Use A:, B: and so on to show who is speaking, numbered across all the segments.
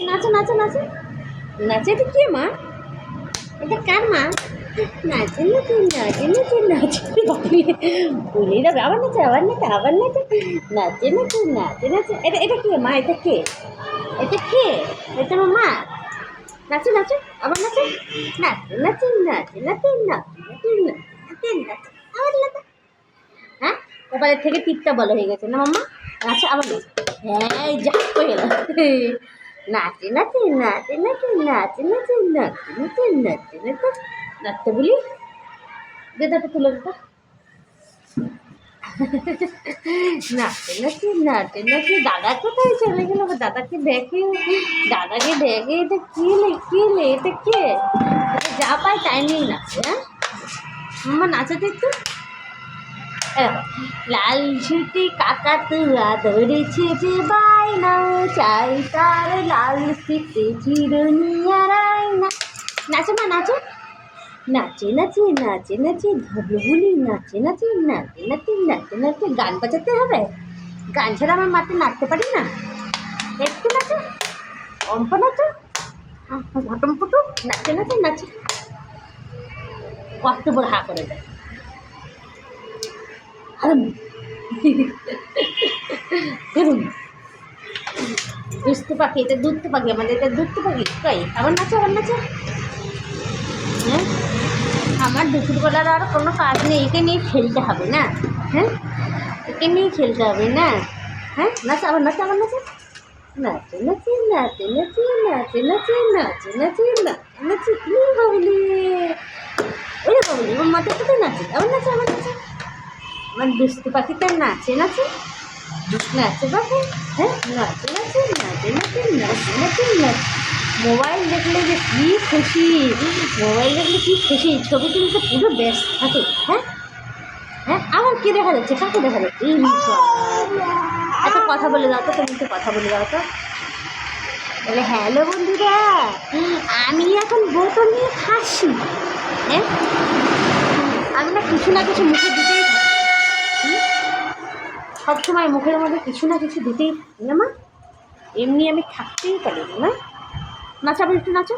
A: নাচো নাচো নাচো নাচে এটা কে মা এটা কার মা নাচে নাচে নাচে নাচে নাচে বাপরে যাবে আবার নাচে আবার নাচে আবার নাচে নাচে নাচে নাচে নাচে এটা এটা কে মা এটা কে এটা কে এটা আমার মা নাচো নাচো আবার নাচো নাচে নাচে নাচে নাচে নাচে নাচে নাচে নাচে আবার নাচো হ্যাঁ কপালের থেকে টিপটা বলো হয়ে গেছে না মাম্মা আচ্ছা আবার নাচো হ্যাঁ যা হয়ে গেল নাচে নাচে নাচে নাচে নাচে নাচে নাচে নাচে নাচে নাচে নাচতে বলি দাঁড়া তুলে দিতে নাচে নাচে নাচে নাচে দাদা কোথায় চলে গেল দাদাকে দেখে দাদাকে দেখে এটা কে লে কে লে এটা কে? যা পায় তাই নিয়েই নাচে হ্যাঁ? মাম্মা নাচাতে একটু। লাল ছুটি কাকা তুয়া ধরেছে যে বাইনা চাই তার লাল ফিতে চিরুনিয়া রায়না। নাচো মা, নাচো। নাচে নাচে নাচে নাচে ধবলগুলি নাচে নাচে নাচে নাচে নাচে নাচে। গান বাজাতে হবে? গান ছাড়া আমার মাঠে নাচতে পারি না? একটু নাচো। অম্প নাচো। ঘটম ফুটু নাচে নাচে নাচে। কত বড় হা করে দেয়। হারুন। হারুন। দুস্থ পাখি এটা দুধ পাখি আমাদের এটা দুধ পাখি কই আবার নাচো আবার নাচো। হ্যাঁ? আমার দুপুরবেলার আর কোনো কাজ নেই, একে নিয়ে খেলতে হবে না। হ্যাঁ? একে নিয়ে খেলতে হবে না। হ্যাঁ? নাচো আবার নাচো আবার নাচো। নাচে নাচে নাচে নাচে নাচে নাচে নাচে নাচে নাচে নাচে। কি বাবলি। ওরে বাবলি ওর মাথা কোথায় নাচে আবার নাচো আবার নাচো। আমার দুষ্টু পাখিটা নাচে নাচে। নাচে বাবু হ্যাঁ নাচে নাচে নাচে নাচে নাচে নাচে মোবাইল দেখলে যে কী খুশি, মোবাইল দেখলে কী খুশি, ছবি তুলতে পুরো ব্যস্ত থাকে হ্যাঁ? হ্যাঁ আমার কে দেখা যাচ্ছে? কাকে দেখা যাচ্ছে? এই বাবা। একটা কথা বলে দাও তো, তুমি একটু কথা বলে দাও তো। বলে, হ্যালো বন্ধুরা, আমি এখন বোতল নিয়ে খাসি হ্যাঁ? আমি না কিছু না কিছু মুখে হুম? সবসময় মুখের মধ্যে কিছু না কিছু দিতেই মা। এমনি আমি থাকতেই পারি না না নাচো একটু, নাচো।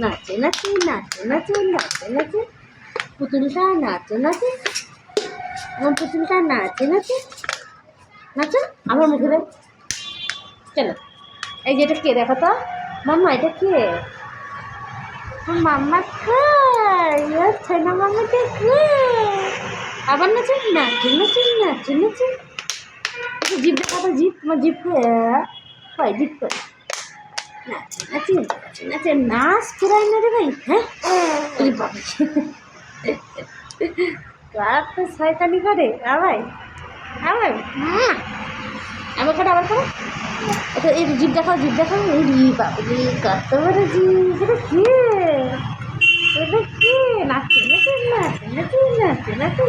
A: নাচে নাচে নাচে নাচে নাচে নাচে। পুতুলটা নাচে নাচে। আমার পুতুলটা নাচে নাচে। নাচো আমার মুখে দেয় চলো। এই যে এটা কে দেখো তো? মাম্মা, এটা কে? মাম্মা খাই। আচ্ছা না মাম্মাটা কে? আবার নাচে নাচে নাচে নাচে নাচে একটু জিপ দেখা তো জিপ তোমার জিপ কয় জিপ কয় নাচে নাচে নাচে নাচে নাচ পুরাই না রে ভাই হ্যাঁ কার তো শয়তানি করে আবার আবার হুম। আবার করে আবার করে এটা এই জিপ দেখাও জিপ দেখাও এই রি বাবরে কত বড় জিপ এটা কে এটা কে নাচে নাচে নাচে নাচে নাচে নাচে